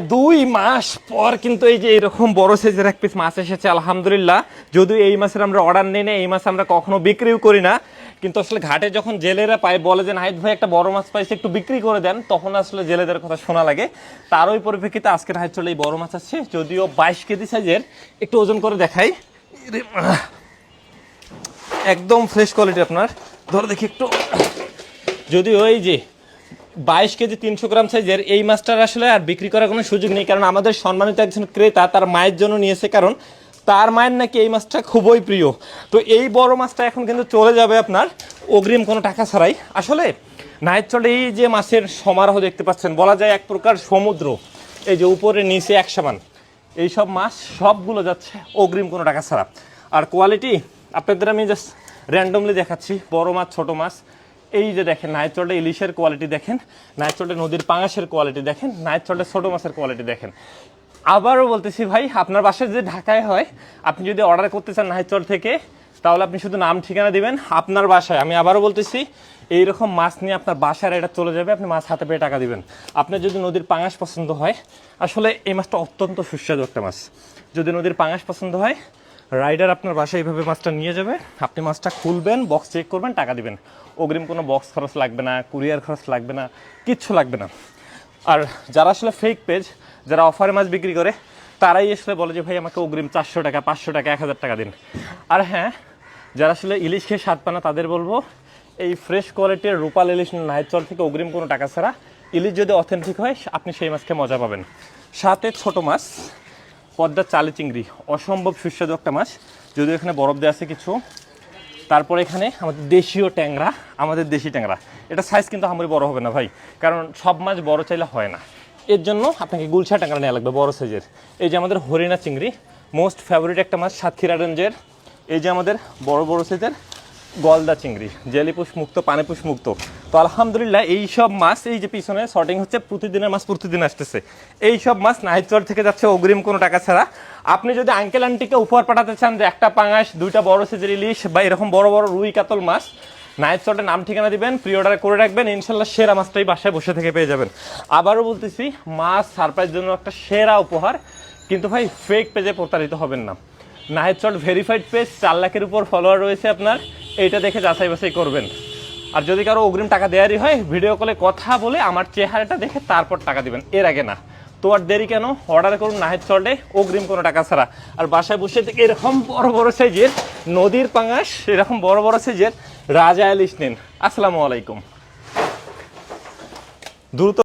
দুই মাস পর কিন্তু এই যে এরকম বড় সাইজের এক পিস মাছ এসেছে, আলহামদুলিল্লাহ। যদিও এই মাসের আমরা অর্ডার নিই না এই মাছ আমরা কখনো বিক্রিও করি না। কিন্তু আসলে ঘাটে যখন জেলেরা পায়, বলে যে, নাহিদ ভাই, একটা বড় মাছ পাইছে, একটু বিক্রি করে দেন, তখন আসলে জেলেদের কথা শোনা লাগে। তার ওই পরিপ্রেক্ষিতে আজকে নাহিদ চলে এই বড় মাছ আছে যদিও বাইশ কেজি সাইজের একটু ওজন করে দেখাই। একদম ফ্রেশ কোয়ালিটি আপনার। ধরো দেখি একটু। যদিও এই যে বাইশ কেজি তিনশো গ্রাম সাইজের এই মাছটার আসলে আর বিক্রি করার কোনো সুযোগ নেই, কারণ আমাদের সম্মানিত একজন ক্রেতা তার মায়ের জন্য নিয়েছে, কারণ তার মায়ের নাকি এই মাছটা খুবই প্রিয়। তো এই বড় মাছটা এখন কিন্তু চলে যাবে আপনার অগ্রিম কোনো টাকা ছাড়াই। আসলে নাইট চলে এই যে মাছের সমারোহ দেখতে পাচ্ছেন, বলা যায় এক প্রকার সমুদ্র, এই যে উপরে নিচে এক সমান। এই সব মাছ সবগুলো যাচ্ছে অগ্রিম কোনো টাকা ছাড়া। আর কোয়ালিটি আপনাদের আমি জাস্ট র্যান্ডমলি দেখাচ্ছি, বড় মাছ, ছোট মাছ। এই যে দেখেন নাইচলটা ইলিশের কোয়ালিটি দেখেন নাইচলটা নদীর পাঙাশের কোয়ালিটি দেখেন নাইচলটা ছোট মাছের কোয়ালিটি দেখেন। আবারও বলতেছি ভাই, আপনার বাসায় যে ঢাকায় হয়, আপনি যদি অর্ডার করতে চান নাইচল থেকে, তাহলে আপনি শুধু নাম ঠিকানা দিবেন, আপনার বাসায়। আমি আবারও বলতেছি, এইরকম মাছ নিয়ে আপনার বাসার এটা চলে যাবে, আপনি মাছ হাতে পেয়ে টাকা দিবেন। আপনার যদি নদীর পাঙাশ পছন্দ হয়, আসলে এই মাছটা অত্যন্ত সুস্বাদু একটা মাছ। যদি নদীর পাঙাশ পছন্দ হয় রাইডার আপনার বাসায় এইভাবে মাছটা নিয়ে যাবে। আপনি মাছটা খুলবেন বক্স চেক করবেন, টাকা দিবেন। অগ্রিম কোনো বক্স খরচ লাগবে না কুরিয়ার খরচ লাগবে না, কিচ্ছু লাগবে না। আর যারা আসলে ফেক পেজ যারা অফারে মাছ বিক্রি করে, তারাই আসলে বলে যে, ভাই, আমাকে অগ্রিম চারশো টাকা, পাঁচশো টাকা, এক হাজার টাকা দিন। আর হ্যাঁ যারা আসলে ইলিশ খেয়ে স্বাদ পানা তাদের বলব, এই ফ্রেশ কোয়ালিটির রূপাল ইলিশ নাইচল থেকে অগ্রিম কোনো টাকা ছাড়া, ইলিশ যদি অথেন্টিক হয়, আপনি সেই মাছকে মজা পাবেন। সাথে ছোট মাছ পদ্মার চালি চিংড়ি। অসম্ভব সুস্বাদু একটা মাছ। যদিও এখানে বরফ দেওয়া আছে কিছু। তারপরে এখানে আমাদের দেশীয় ট্যাংরা, আমাদের দেশি ট্যাংরা। এটা সাইজ কিন্তু আমার বড় হবে না ভাই। কারণ সব মাছ বড় চাইলে হয় না। এর জন্য আপনাকে গুলশা ট্যাংরা নেওয়া লাগবে বড় সাইজের এই যে আমাদের হরিণা চিংড়ি মোস্ট ফেভারিট একটা মাছ সাতক্ষীরা রেঞ্জের এই যে আমাদের বড় বড় সাইজের গলদা চিংড়ি জেলিপুষ মুক্ত পানিপুষ মুক্ত তো আলহামদুলিল্লাহ, এই সব মাছ, এই যে পিছনে শর্টিং হচ্ছে, প্রতিদিনের মাছ প্রতিদিন আসতেছে। এই সব মাছ নাহিচর থেকে যাচ্ছে অগ্রিম কোনো টাকা ছাড়া। আপনি যদি আঙ্কেল আন্টিকে উপহার পাঠাতে চান যে একটা পাঙাশ, দুইটা বড় সাইজের ইলিশ বা এরকম বড় বড় রুই কাতল মাছ নাইট চটে নাম ঠিকানা দিবেন প্রি অর্ডার করে রাখবেন, ইনশাল্লাহ সেরা মাছটাই বাসায় বসে থেকে পেয়ে যাবেন। আবারও বলতেছি, মাছ সারপ্রাইজ জন্য একটা সেরা উপহার, কিন্তু ভাই ফেক পেজে প্রতারিত হবেন না। নাহিদ চট ভেরিফাইড পেজ চার লাখের উপর ফলোয়ার রয়েছে আপনার, এইটা দেখে যাচাই বাছাই করবেন। আর যদি কারও অগ্রিম টাকা দেওয়ারই হয় ভিডিও কলে কথা বলে আমার চেহারাটা দেখে তারপর টাকা দিবেন। এর আগে না। তো আর দেরি কেন? অর্ডার করুন নাহেদ চলে অগ্রিম কোনো টাকা ছাড়া। আর বাসায় বসে থেকে এরকম বড় বড় সাইজের নদীর পাঙাশ, এরকম বড় বড় সাইজের রাজা ইলিশ নিন। আসসালামু আলাইকুম। দ্রুত